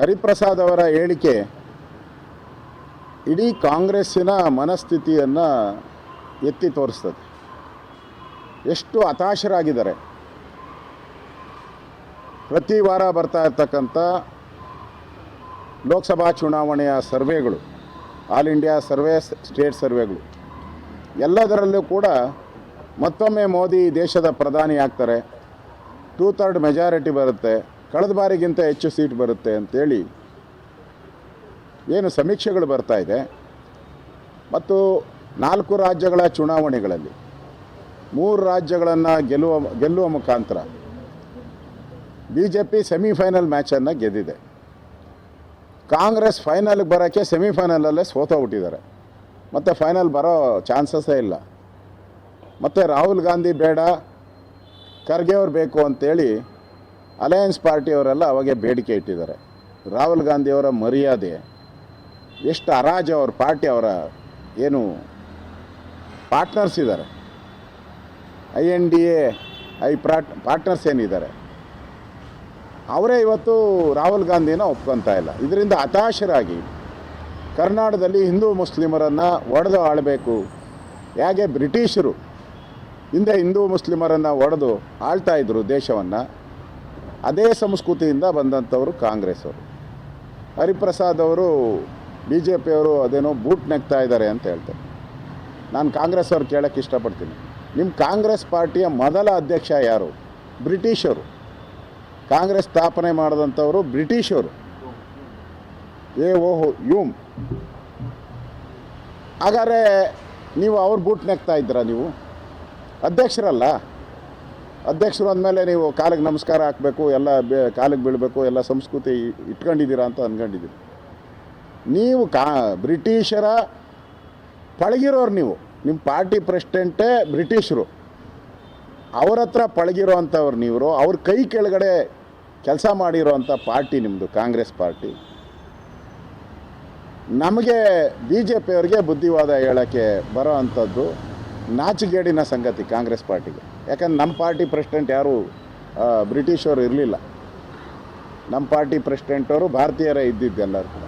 ಹರಿಪ್ರಸಾದ್ ಅವರ ಹೇಳಿಕೆ ಇಡೀ ಕಾಂಗ್ರೆಸ್ಸಿನ ಮನಸ್ಥಿತಿಯನ್ನು ಎತ್ತಿ ತೋರಿಸ್ತದೆ. ಎಷ್ಟು ಹತಾಶರಾಗಿದ್ದಾರೆ. ಪ್ರತಿ ವಾರ ಬರ್ತಾ ಇರ್ತಕ್ಕಂಥ ಲೋಕಸಭಾ ಚುನಾವಣೆಯ ಸರ್ವೆಗಳು, ಆಲ್ ಇಂಡಿಯಾ ಸರ್ವೆ, ಸ್ಟೇಟ್ ಸರ್ವೆಗಳು, ಎಲ್ಲದರಲ್ಲೂ ಕೂಡ ಮತ್ತೊಮ್ಮೆ ಮೋದಿ ದೇಶದ ಪ್ರಧಾನಿ ಆಗ್ತಾರೆ. ಟೂ ಥರ್ಡ್ ಮೆಜಾರಿಟಿ ಬರುತ್ತೆ. ಕಳೆದ ಬಾರಿಗಿಂತ ಹೆಚ್ಚು ಸೀಟ್ ಬರುತ್ತೆ ಅಂತೇಳಿ ಏನು ಸಮೀಕ್ಷೆಗಳು ಬರ್ತಾ ಇದೆ. ಮತ್ತು ನಾಲ್ಕು ರಾಜ್ಯಗಳ ಚುನಾವಣೆಗಳಲ್ಲಿ ಮೂರು ರಾಜ್ಯಗಳನ್ನು ಗೆಲ್ಲುವ ಗೆಲ್ಲುವ ಮುಖಾಂತರ ಬಿ ಜೆ ಪಿ ಸೆಮಿಫೈನಲ್ ಮ್ಯಾಚನ್ನು ಗೆದ್ದಿದೆ. ಕಾಂಗ್ರೆಸ್ ಫೈನಲ್ಗೆ ಬರೋಕ್ಕೆ ಸೆಮಿಫೈನಲಲ್ಲೇ ಸೋತೋಗ್ಬಿಟ್ಟಿದ್ದಾರೆ ಮತ್ತು ಫೈನಲ್ ಬರೋ ಚಾನ್ಸಸ್ಸೇ ಇಲ್ಲ. ಮತ್ತು ರಾಹುಲ್ ಗಾಂಧಿ ಬೇಡ, ಖರ್ಗೆ ಅವ್ರು ಬೇಕು ಅಂತೇಳಿ ಅಲಯನ್ಸ್ ಪಾರ್ಟಿಯವರೆಲ್ಲ ಅವಾಗೆ ಬೇಡಿಕೆ ಇಟ್ಟಿದ್ದಾರೆ. ರಾಹುಲ್ ಗಾಂಧಿಯವರ ಮರ್ಯಾದೆ, ಎಷ್ಟು ಅರಾಜ ಅವ್ರ ಪಾರ್ಟಿ ಅವರ ಏನು ಪಾರ್ಟ್ನರ್ಸ್ ಇದ್ದಾರೆ. I N D A, I ಪ್ರಾಟ್, ಪಾರ್ಟ್ನರ್ಸ್ ಏನಿದ್ದಾರೆ. ಅವರೇ ಇವತ್ತು ರಾಹುಲ್ ಗಾಂಧಿನ ಒಪ್ಕೊತಾ ಇಲ್ಲ. ಇದರಿಂದ ಹತಾಶರಾಗಿ ಕರ್ನಾಟಕದಲ್ಲಿ ಹಿಂದೂ ಮುಸ್ಲಿಮರನ್ನು ಒಡೆದು ಆಳಬೇಕು. ಹೇಗೆ ಬ್ರಿಟಿಷರು ಹಿಂದೆ ಹಿಂದೂ ಮುಸ್ಲಿಮರನ್ನು ಒಡೆದು ಆಳ್ತಾ ಇದ್ದರು ದೇಶವನ್ನು ಅದೇ ಸಂಸ್ಕೃತಿಯಿಂದ ಬಂದಂಥವರು ಕಾಂಗ್ರೆಸ್ ಅವರು. ಹರಿಪ್ರಸಾದ್ ಅವರು ಬಿ ಜೆ ಪಿಯವರು ಅದೇನೋ ಬೂಟ್ ನೆಗ್ತಾ ಇದ್ದಾರೆ ಅಂತ ಹೇಳ್ತಾರೆ. ನಾನು ಕಾಂಗ್ರೆಸ್ ಅವ್ರು ಕೇಳೋಕ್ಕೆ ಇಷ್ಟಪಡ್ತೀನಿ. ನಿಮ್ಮ ಕಾಂಗ್ರೆಸ್ ಪಾರ್ಟಿಯ ಮೊದಲ ಅಧ್ಯಕ್ಷ ಯಾರು? ಬ್ರಿಟಿಷರು ಕಾಂಗ್ರೆಸ್ ಸ್ಥಾಪನೆ ಮಾಡಿದಂಥವರು ಬ್ರಿಟಿಷರು ಎ ಓಹೋ ಯೂಮ್. ಹಾಗಾದರೆ ನೀವು ಅವ್ರ ಬೂಟ್ ನೆಗ್ತಾ ಇದ್ದೀರಾ ನೀವು? ಅಧ್ಯಕ್ಷರಲ್ಲ? ಅಧ್ಯಕ್ಷರು ಅಂದಮೇಲೆ ನೀವು ಕಾಲಿಗೆ ನಮಸ್ಕಾರ ಹಾಕಬೇಕು, ಎಲ್ಲ ಬೇ, ಕಾಲಿಗೆ ಬೀಳಬೇಕು, ಎಲ್ಲ ಸಂಸ್ಕೃತಿ ಇಟ್ಕೊಂಡಿದ್ದೀರಾ ಅಂತ ಅಂದ್ಕೊಂಡಿದ್ದೀರಿ ನೀವು ಕಾ, ಬ್ರಿಟಿಷರ ಪಳಗಿರೋರು ನೀವು. ನಿಮ್ಮ ಪಾರ್ಟಿ ಪ್ರೆಸಿಡೆಂಟೇ ಬ್ರಿಟಿಷರು. ಅವ್ರ ಹತ್ರ ಪಳಗಿರೋ ಅಂಥವ್ರು ನೀವು ಅವ್ರ ಕೈ ಕೆಳಗಡೆ ಕೆಲಸ ಮಾಡಿರೋ ಅಂಥ ಪಾರ್ಟಿ ನಿಮ್ಮದು ಕಾಂಗ್ರೆಸ್ ಪಾರ್ಟಿ. ನಮಗೆ ಬಿ ಜೆ ಪಿಯವ್ರಿಗೆ ಬುದ್ಧಿವಾದ ಹೇಳೋಕ್ಕೆ ಬರೋ ಅಂಥದ್ದು ನಾಚಿಗೇಡಿನ ಸಂಗತಿ ಕಾಂಗ್ರೆಸ್ ಪಾರ್ಟಿಗೆ. ಯಾಕಂದ್ರೆ ನಮ್ಮ ಪಾರ್ಟಿ ಪ್ರೆಸಿಡೆಂಟ್ ಯಾರು ಬ್ರಿಟಿಷವರು ಇರಲಿಲ್ಲ. ನಮ್ಮ ಪಾರ್ಟಿ ಪ್ರೆಸಿಡೆಂಟವರು ಭಾರತೀಯರೇ ಇದ್ದಿದ್ದು ಎಲ್ಲರೂ ಕೂಡ.